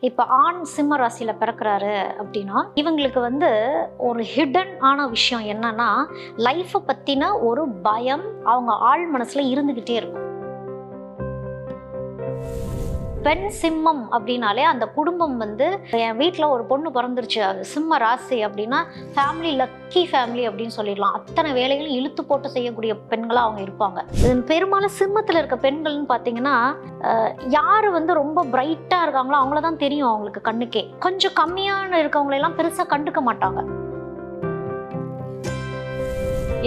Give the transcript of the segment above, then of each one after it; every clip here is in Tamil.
இப்போ ஆண் சிம்ம ராசியில் பிறக்கிறாரு அப்படின்னா இவங்களுக்கு வந்து ஒரு ஹிடன் ஆன விஷயம் என்னன்னா லைஃப்பை பற்றின ஒரு பயம் அவங்க ஆழ் மனசில் இருந்துக்கிட்டே இருக்கும். பெண் சிம்மம் அப்படின்னாலே அந்த குடும்பம் வந்து என் வீட்டில் ஒரு பொண்ணு பிறந்துருச்சு. அது சிம்ம ராசி அப்படின்னா ஃபேமிலி லக்கி ஃபேமிலி அப்படின்னு சொல்லிடலாம். அத்தனை வேலைகளும் இழுத்து போட்டு செய்யக்கூடிய பெண்களாக அவங்க இருப்பாங்க. பெரும்பாலும் சிம்மத்தில் இருக்க பெண்கள்னு பார்த்தீங்கன்னா யார் வந்து ரொம்ப பிரைட்டாக இருக்காங்களோ அவங்கள தான் தெரியும் அவங்களுக்கு கண்ணுக்கே. கொஞ்சம் கம்மியான இருக்கவங்களெல்லாம் பெருசாக கண்டுக்க மாட்டாங்க.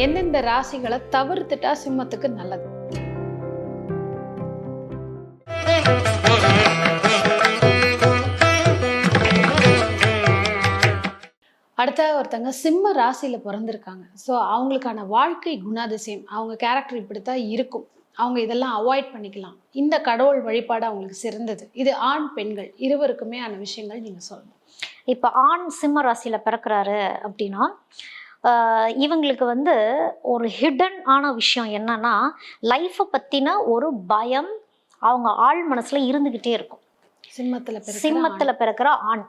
எந்தெந்த ராசிகளை தவிர்த்துட்டா சிம்மத்துக்கு நல்லது? அடுத்த ஒருத்தங்க சிம்ம ராசியில பிறந்திருக்காங்க. ஸோ அவங்களுக்கான வாழ்க்கை குணாதிசயம் அவங்க கேரக்டர் இப்படித்தான் இருக்கும். அவங்க இதெல்லாம் அவாய்ட் பண்ணிக்கலாம். இந்த கடவுள் வழிபாடு அவங்களுக்கு சிறந்தது. இது ஆண் பெண்கள் இருவருக்குமே ஆன விஷயங்கள் நீங்க சொல்லணும். இப்போ ஆண் சிம்ம ராசியில் பிறக்கிறாரு அப்படின்னா இவங்களுக்கு வந்து ஒரு ஹிடன் ஆன விஷயம் என்னன்னா லைஃப்பை பற்றின ஒரு பயம் அவங்க ஆழ் மனசில் இருந்துக்கிட்டே இருக்கும். சிம்மத்துல சிம்மத்தில் பிறக்கிற ஆண்.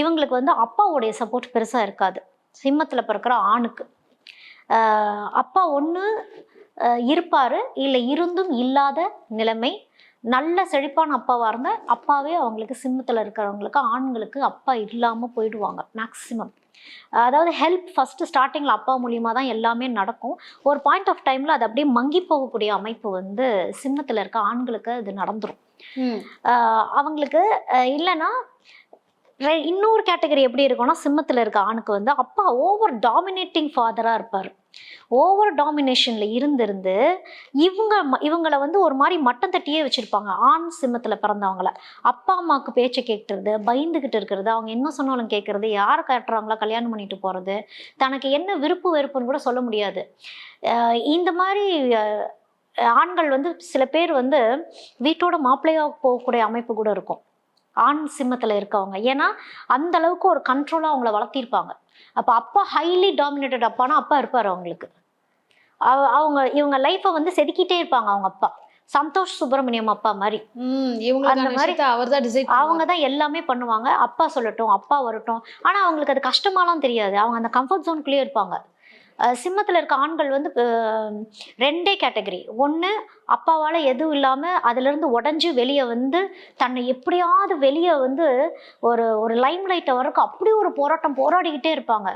இவங்களுக்கு வந்து அப்பாவுடைய சப்போர்ட் பெருசாக இருக்காது. சிம்மத்தில் பிறக்கிற ஆணுக்கு. அப்பா ஒன்று இருப்பார். இல்லை இருந்தும் இல்லாத நிலைமை. நல்ல செழிப்பான அப்பாவாக இருந்தால் அப்பாவே அவங்களுக்கு சிம்மத்தில் இருக்கிறவங்களுக்கு ஆண்களுக்கு அப்பா இல்லாமல் போயிடுவாங்க மேக்ஸிமம் அதாவது ஹெல்ப் ஃபஸ்ட்டு ஸ்டார்டிங்கில் அப்பா மூலியமாக தான் எல்லாமே நடக்கும். ஒரு பாயிண்ட் ஆஃப் டைமில் அது அப்படியே மங்கி போகக்கூடிய அமைப்பு வந்து சிம்மத்தில் இருக்க ஆண்களுக்கு அது நடந்துரும். ம். ஆஹ் அவங்களுக்கு இல்லைன்னா இன்னொரு கேட்டகரி எப்படி இருக்கும்னா சிம்மத்தில் இருக்க ஆணுக்கு வந்து அப்பா ஓவர் டாமினேட்டிங் ஃபாதராக இருப்பார். ஓவர் டாமினேஷனில் இருந்திருந்து இவங்க இவங்களை வந்து ஒரு மாதிரி மட்டம் தட்டியே வச்சுருப்பாங்க. ஆண் சிம்மத்தில் பிறந்தவங்கள. அப்பா அம்மாவுக்கு பேச்சை கேட்கறது பயந்துக்கிட்டு இருக்கிறது அவங்க என்ன சொன்னாலும் கேட்கறது யார் காட்டுறாங்களோ கல்யாணம் பண்ணிட்டு போகிறது தனக்கு என்ன விருப்பு வெறுப்புன்னு கூட சொல்ல முடியாது. இந்த மாதிரி ஆண்கள் வந்து சில பேர் வந்து வீட்டோட மாப்பிள்ளையாக போகக்கூடிய அமைப்பு கூட இருக்கும். ஆண் சிம்மத்தில் இருக்கவங்க. ஏன்னா அந்த அளவுக்கு ஒரு கண்ட்ரோலாக அவங்கள வளர்த்திருப்பாங்க. அப்போ அப்பா ஹைலி டாமினேட்டட் அப்பானா அப்பா இருப்பார் அவங்களுக்கு. அவ- அவங்க இவங்க லைஃப்பை வந்து செதுக்கிட்டே இருப்பாங்க அவங்க அப்பா. சந்தோஷ் சுப்பிரமணியம் அப்பா மாதிரி. அந்த மாதிரி அவர் தான் அவங்க தான் எல்லாமே பண்ணுவாங்க. அப்பா சொல்லட்டும் அப்பா வரட்டும். ஆனால் அவங்களுக்கு அது கஷ்டமாலாம் தெரியாது. அவங்க அந்த கம்ஃபர்ட் ஜோனுக்குள்ளேயே இருப்பாங்க. சிம்மத்தில் இருக்க ஆண்கள் வந்து ரெண்டே கேட்டகரி. ஒன்று அப்பாவால் எதுவும் இல்லாமல் அதுலேருந்து உடஞ்சி வெளியே வந்து தன்னை எப்படியாவது வெளியே வந்து ஒரு ஒரு லைம் லைட்டை வரைக்கும் அப்படி ஒரு போராட்டம் போராடிக்கிட்டே இருப்பாங்க.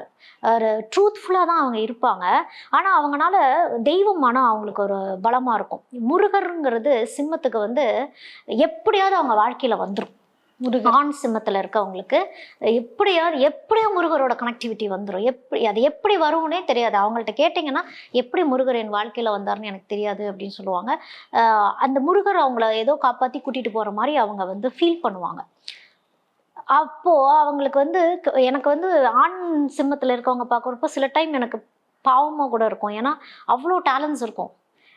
ஒரு ட்ரூத்ஃபுல்லாக தான் அவங்க இருப்பாங்க. ஆனால் அவங்கனால தெய்வம் மனம் அவங்களுக்கு ஒரு பலமாக இருக்கும். முருகருங்கிறது சிம்மத்துக்கு வந்து எப்படியாவது அவங்க வாழ்க்கையில் வந்துடும் ஆண் சிம்மத்தில் இருக்கவங்களுக்கு எப்படியாவது எப்படியோ முருகரோட கனெக்டிவிட்டி வந்துடும் எப்படி அது எப்படி வரும்னே தெரியாது. அவங்கள்ட்ட கேட்டிங்கன்னா எப்படி முருகர் என் வாழ்க்கையில் வந்தார்னு எனக்கு தெரியாது அப்படின்னு சொல்லுவாங்க. அந்த முருகர் அவங்கள ஏதோ காப்பாற்றி கூட்டிகிட்டு போகிற மாதிரி அவங்க வந்து ஃபீல் பண்ணுவாங்க. அப்போது அவங்களுக்கு வந்து க- எனக்கு வந்து ஆண் சிம்மத்தில் இருக்கவங்க பார்க்குறப்ப சில டைம் எனக்கு பாவமாக கூட இருக்கும். ஏன்னா அவ்வளோ டேலண்ட்ஸ் இருக்கும்.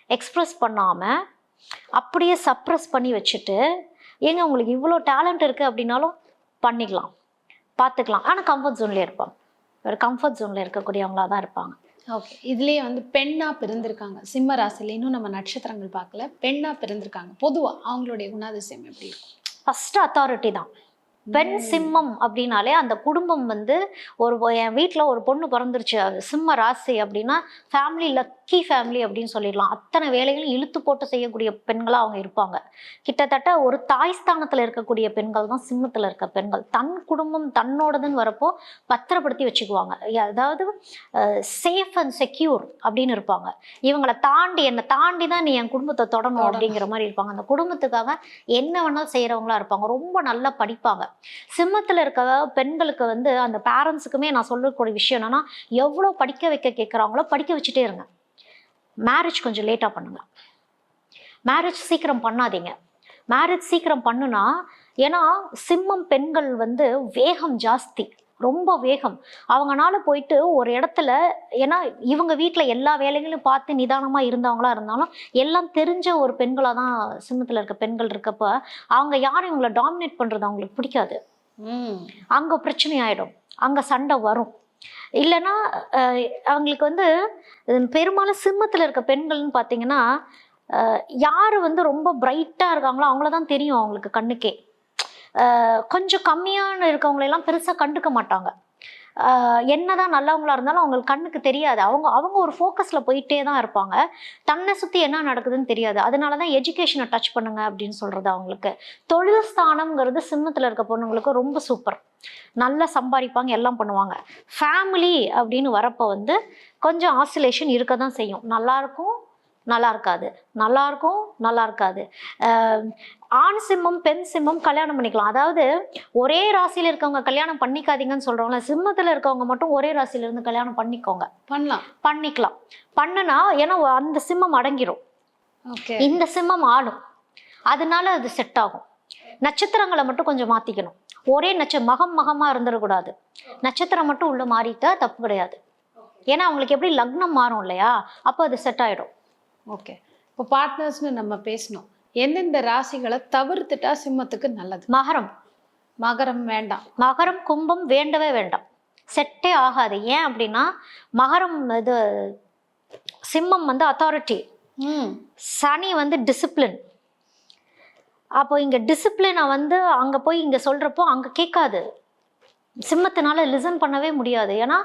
எக்ஸ்ப்ரெஸ் பண்ணாமல் அப்படியே சப்ரஸ் பண்ணி வச்சுட்டு ஏங்க உங்களுக்கு இவ்வளோ டேலண்ட் இருக்குது அப்படின்னாலும் பண்ணிக்கலாம் பார்த்துக்கலாம். ஆனால் கம்ஃபர்ட் ஜோன்லேயே இருப்பாங்க ஒரு கம்ஃபர்ட் ஜோனில் இருக்கக்கூடியவங்களா தான் இருப்பாங்க. ஓகே இதுலயே வந்து பெண்ணா பிறந்திருக்காங்க. சிம்ம ராசியில இன்னும் நம்ம நட்சத்திரங்கள் பார்க்கல. பெண்ணா பிறந்திருக்காங்க. பொதுவா அவங்களுடைய குணாதிசயம் எப்படி இருக்கும்? ஃபஸ்ட்டு அத்தாரிட்டி தான். பெண் சிம்மம் அப்படின்னாலே அந்த குடும்பம் வந்து ஒரு என் வீட்டில் ஒரு பொண்ணு பிறந்துருச்சு. சிம்ம ராசி அப்படின்னா ஃபேமிலி லக்கி ஃபேமிலி அப்படின்னு சொல்லிடலாம். அத்தனை வேலைகளும் இழுத்து போட்டு செய்யக்கூடிய பெண்களாக அவங்க இருப்பாங்க. கிட்டத்தட்ட ஒரு தாய் ஸ்தானத்தில் இருக்கக்கூடிய பெண்கள் தான் சிம்மத்தில் இருக்க பெண்கள். தன் குடும்பம் தன்னோடதுன்னு வரப்போ பத்திரப்படுத்தி வச்சுக்குவாங்க. அதாவது சேஃப் அண்ட் செக்யூர் அப்படின்னு இருப்பாங்க. இவங்களை தாண்டி என்னை தாண்டி தான் நீ என் குடும்பத்தை தொடணும். அப்படிங்கிற மாதிரி இருப்பாங்க. அந்த குடும்பத்துக்காக என்ன வேணாலும் செய்கிறவங்களா இருப்பாங்க. ரொம்ப நல்லா படிப்பாங்க. சிம்மத்தில் இருக்க பெண்களுக்கு வந்து அந்த பேரண்ட்ஸுக்குமே நான் சொல்லக்கூடிய விஷயம் என்னன்னா எவ்வளோ படிக்க வைக்க கேட்குறாங்களோ படிக்க வச்சுட்டே இருங்க. மேரேஜ் கொஞ்சம் லேட்டாக பண்ணுங்க. மேரேஜ் சீக்கிரம் பண்ணாதீங்க. மேரேஜ் சீக்கிரம் பண்ணுனா ஏன்னா சிம்மம் பெண்கள் வந்து வேகம் ஜாஸ்தி. ரொம்ப வேகம். அவங்கனால போயிட்டு ஒரு இடத்துல ஏன்னா இவங்க வீட்டில் எல்லா வேலைகளையும் பார்த்து நிதானமாக இருந்தவங்களா இருந்தாலும் எல்லாம் தெரிஞ்ச ஒரு பெண்களாக தான் சிம்மத்தில் இருக்க பெண்கள் இருக்கப்ப அவங்க யாரும் இவங்களை டாமினேட் பண்ணுறது அவங்களுக்கு பிடிக்காது. அங்கே பிரச்சனை ஆயிடும். அங்கே சண்டை வரும். இல்லைன்னா அவங்களுக்கு வந்து பெரும்பாலும் சிம்மத்தில் இருக்க பெண்கள்னு பார்த்தீங்கன்னா யார் வந்து ரொம்ப பிரைட்டாக இருக்காங்களோ அவங்கள தான் தெரியும் அவங்களுக்கு கண்ணுக்கே. கொஞ்சம் கம்மியான இருக்கவங்களெல்லாம் பெருசாக கண்டுக்க மாட்டாங்க. என்னதான் நல்லவங்களா இருந்தாலும் அவங்களுக்கு கண்ணுக்கு தெரியாது. அவங்க அவங்க ஒரு ஃபோக்கஸில் போயிட்டே தான் இருப்பாங்க. தன்னை சுற்றி என்ன நடக்குதுன்னு தெரியாது. அதனால தான் எஜுகேஷனை டச் பண்ணுங்க அப்படின்னு சொல்கிறது அவங்களுக்கு. தொழில் ஸ்தானம்ங்கிறது சிம்மத்தில் இருக்க பொண்ணுங்களுக்கு ரொம்ப சூப்பர் நல்லா சம்பாதிப்பாங்க எல்லாம் பண்ணுவாங்க. ஃபேமிலி அப்படின்னு வரப்போ வந்து கொஞ்சம் ஆசிலேஷன் இருக்க தான் செய்யும். நல்லா இருக்கும் நல்லா இருக்காது. நல்லா இருக்கும் நல்லா இருக்காது. ஆண் சிம்மம் பெண் சிம்மம் கல்யாணம் பண்ணிக்கலாம். அதாவது ஒரே ராசியில் இருக்கவங்க கல்யாணம் பண்ணிக்காதீங்கன்னு சொல்றோம்ல சிம்மத்தில் இருக்கவங்க மட்டும் ஒரே ராசியில இருந்து கல்யாணம் பண்ணிக்கோங்க. பண்ணலாம். பண்ணிக்கலாம். பண்ணுனா ஏன்னா அந்த சிம்மம் அடங்கிரும். இந்த சிம்மம் ஆடும். அதனால அது செட் ஆகும். நட்சத்திரங்களை மட்டும் கொஞ்சம் மாத்திக்கணும். ஒரே நட்ச மகம் மகமா இருந்துடக்கூடாது. நட்சத்திரம் மட்டும் உள்ள மாறிட்டா தப்பு கிடையாது. ஏன்னா அவங்களுக்கு எப்படி லக்னம் மாறும் இல்லையா? அப்போ அது செட் ஆயிடும். ஓகே இப்போ பார்ட்னர்ஸ்னு நம்ம பேசணும். எந்தெந்த ராசிகளை தவிர்த்துட்டா சிம்மத்துக்கு நல்லது? மகரம். மகரம் வேண்டாம். மகரம் கும்பம் வேண்டவே வேண்டாம். செட்டே ஆகாது. ஏன் அப்படின்னா மகரம் இது சிம்மம் வந்து அத்தாரிட்டி சனி வந்து டிசிப்ளின் அப்போ இங்க டிசிப்ளினை வந்து அங்க போய் இங்க சொல்றப்போ அங்க கேட்காது. சிம்மத்தினால லிசன் பண்ணவே முடியாது. ஏன்னா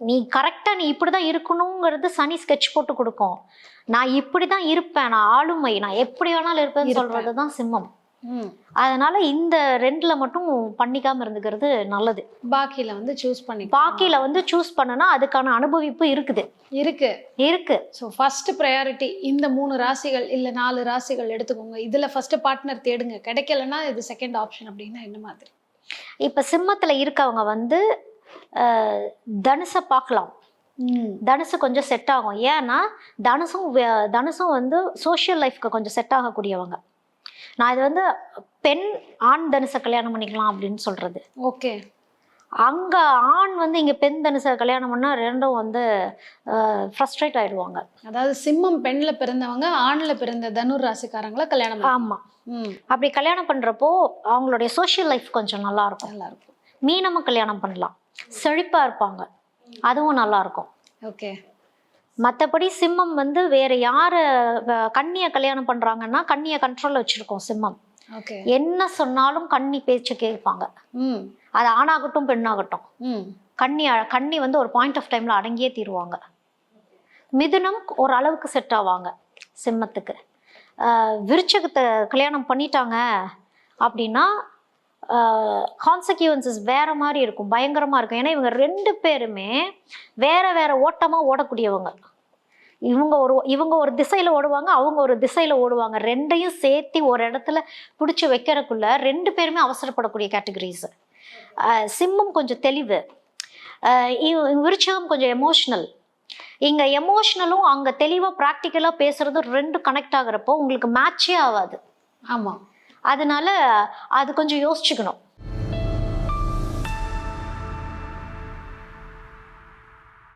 நீ கரெக்டா நீ இப்படிதான் இருக்கணுங்கிறது சனி ஸ்கெட்ச் போட்டு கொடுக்கும். நான் இப்படிதான் இருப்பேன் நான் ஆளுமை நான் எப்படி வேணாலும் இருப்பேன்னு இருப்பேன். சொல்றது தான் சிம்மம் அதனால இந்த ரெண்டுல மட்டும் பண்ணிக்காம இருந்துக்கிறது நல்லது. பாக்கியில வந்து சூஸ் பண்ணி பாக்கியில வந்து சூஸ் பண்ணனா அதுக்கான அனுபவிப்பு இருக்குது. இருக்கு. இருக்கு. ஸோ ஃபர்ஸ்ட் ப்ரையாரிட்டி இந்த மூணு ராசிகள் இல்லை நாலு ராசிகள் எடுத்துக்கோங்க. இதில் ஃபர்ஸ்ட் பார்ட்னர் தேடுங்க. கிடைக்கலன்னா இது செகண்ட் ஆப்ஷன் அப்படின்னா என்ன மாதிரி? இப்ப சிம்மத்துல இருக்கவங்க வந்து தனுசை பார்க்கலாம். தனுசு கொஞ்சம் செட் ஆகும். ஏன்னா தனுசும் தனுசும் வந்து சோஷியல் லைஃப்க்கு கொஞ்சம் செட் ஆகக்கூடியவங்க. நான் இது வந்து பெண் ஆண் தனுசை கல்யாணம் பண்ணிக்கலாம் அப்படின்னு சொல்றது. ஓகே. அங்க ஆண் வந்து இங்க பெண் தனுசை கல்யாணம் பண்ணா ரெண்டும் வந்து ஃப்ரஸ்ட்ரேட் ஆயிடுவாங்க. அதாவது சிம்மம் பெண்ல பிறந்தவங்க ஆண்ல பிறந்த தனுர் ராசிக்காரங்களை கல்யாணம். ஆமா. அப்படி கல்யாணம் பண்றப்போ அவங்களுடைய சோஷியல் லைஃப் கொஞ்சம் நல்லா இருக்கும் நல்லா இருக்கும் மீனமும் கல்யாணம் பண்ணலாம். செழிப்பா இருப்பாங்க. அதுவும் நல்லா இருக்கும் ஓகே. மற்றபடி சிம்மம் வந்து வேற யாரை கண்ணியை கல்யாணம் பண்றாங்கன்னா கண்ணியை கண்ட்ரோல்ல வச்சிருக்கோம் சிம்மம். ஓகே. என்ன சொன்னாலும் கண்ணி பேச்சு கேட்பாங்க. ம். அது ஆணாகட்டும் பெண்ணாகட்டும். ம். கண்ணி கண்ணி வந்து ஒரு பாயிண்ட் ஆஃப் டைம்ல அடங்கியே தீருவாங்க. மிதுனம் ஒரு அளவுக்கு செட் ஆவாங்க சிம்மத்துக்கு. விருச்சகத்தை கல்யாணம் பண்ணிட்டாங்க அப்படின்னா கான்சிக்யூன்சஸ் வேற மாதிரி இருக்கும் பயங்கரமா இருக்கும். ஏன்னா இவங்க ரெண்டு பேருமே வேற வேற ஓட்டமா ஓடக்கூடியவங்க. இவங்க ஒரு இவங்க ஒரு திசையில ஓடுவாங்க அவங்க ஒரு திசையில ஓடுவாங்க. ரெண்டையும் சேர்த்து ஒரு இடத்துல பிடிச்சி வைக்கிறதுக்குள்ள ரெண்டு பேருமே அவசரப்படக்கூடிய கேட்டகரிஸ் சிம்மம் கொஞ்சம் தெளிவு. விருச்சகம் கொஞ்சம் எமோஷ்னல் இங்க எமோஷ்னலும் அங்க தெளிவா ப்ராக்டிக்கலா பேசுறதும் ரெண்டும் கனெக்ட் ஆகுறப்போ உங்களுக்கு மேட்சே ஆகாது. ஆமா. அதனால அது கொஞ்சம் யோசிச்சுக்கணும்.